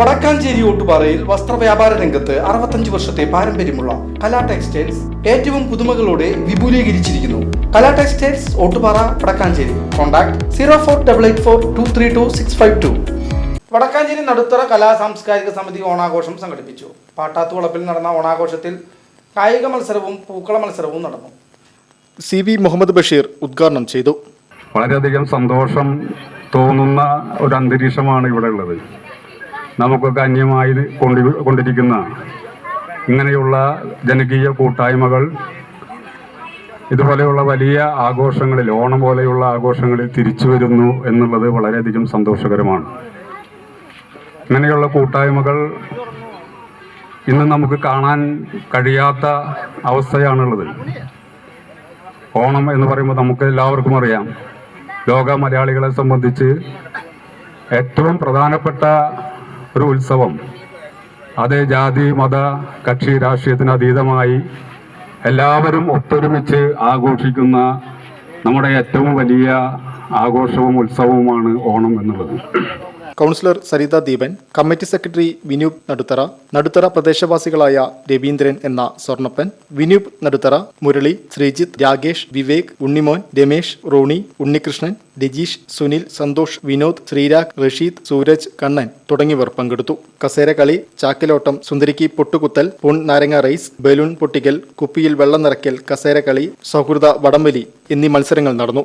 വടക്കാഞ്ചേരി ഓട്ടുപാറയിൽ വസ്ത്രവ്യാപാര രംഗത്ത് അറുപത്തഞ്ച് വർഷത്തെ പാരമ്പര്യമുള്ള കലാ ടെക്സ്റ്റൈൽസ് ഏറ്റവും പുതുമകളോടെ വിപുലീകരിച്ചിരിക്കുന്നു. Kala textiles Ottupara Vadakkanchery. Contact zero four double eight four two three two six five two. Vadakkanchery Naduthara കലാ സാംസ്കാരിക സമിതി ഓണാഘോഷം സംഘടിപ്പിച്ചു. പാട്ടാത്തുവളപ്പിൽ നടന്ന ഓണാഘോഷത്തിൽ കായിക മത്സരവും പൂക്കള മത്സരവും നടന്നു. സി വി മുഹമ്മദ് ബഷീർ ഉദ്ഘാടനം ചെയ്തു. വളരെയധികം സന്തോഷം തോന്നുന്ന ഒരു അന്തരീക്ഷമാണ് ഇവിടെ ഉള്ളത്. നമുക്കൊക്കെ അന്യമായി കൊണ്ടി കൊണ്ടിരിക്കുന്ന ഇങ്ങനെയുള്ള ജനകീയ കൂട്ടായ്മകൾ ഇതുപോലെയുള്ള വലിയ ആഘോഷങ്ങളിൽ ഓണം പോലെയുള്ള ആഘോഷങ്ങളിൽ തിരിച്ചു വരുന്നു എന്നുള്ളത് വളരെയധികം സന്തോഷകരമാണ്. ഇങ്ങനെയുള്ള കൂട്ടായ്മകൾ ഇന്ന് നമുക്ക് കാണാൻ കഴിയാത്ത അവസ്ഥയാണുള്ളത്. ഓണം എന്ന് പറയുമ്പോൾ നമുക്ക് എല്ലാവർക്കും അറിയാം. ലോക മലയാളികളെ സംബന്ധിച്ച് ഏറ്റവും പ്രധാനപ്പെട്ട ഒരു ഉത്സവം. അത് ജാതി മത കക്ഷി രാഷ്ട്രീയത്തിന് അതീതമായി എല്ലാവരും ഒത്തൊരുമിച്ച് ആഘോഷിക്കുന്ന നമ്മുടെ ഏറ്റവും വലിയ ആഘോഷവും ഉത്സവവുമാണ് ഓണം എന്നുള്ളത്. Councillor Saritha Deepan committee secretary Vinoop Naduthara Naduthara പ്രദേശവാസികളായ Raveendran എന്ന സ്വർണപ്പൻ വിനൂപ് നടുത്തറ മുരളി ശ്രീജിത്ത് രാകേഷ് വിവേക് ഉണ്ണിമോൻ രമേശ് റോണി ഉണ്ണികൃഷ്ണൻ രജീഷ് സുനിൽ സന്തോഷ് വിനോദ് ശ്രീരാഗ് റഷീദ് സൂരജ് കണ്ണൻ തുടങ്ങിയവർ പങ്കെടുത്തു. കസേരകളി ചാക്കിലോട്ടം സുന്ദരിക്ക് പൊട്ടുകുത്തൽ പൊൺ നാരങ്ങ റൈസ് ബലൂൺ പൊട്ടിക്കൽ കുപ്പിയിൽ വെള്ളം നിറയ്ക്കൽ കസേരകളി സൗഹൃദ വടംവലി എന്നീ മത്സരങ്ങൾ നടന്നു.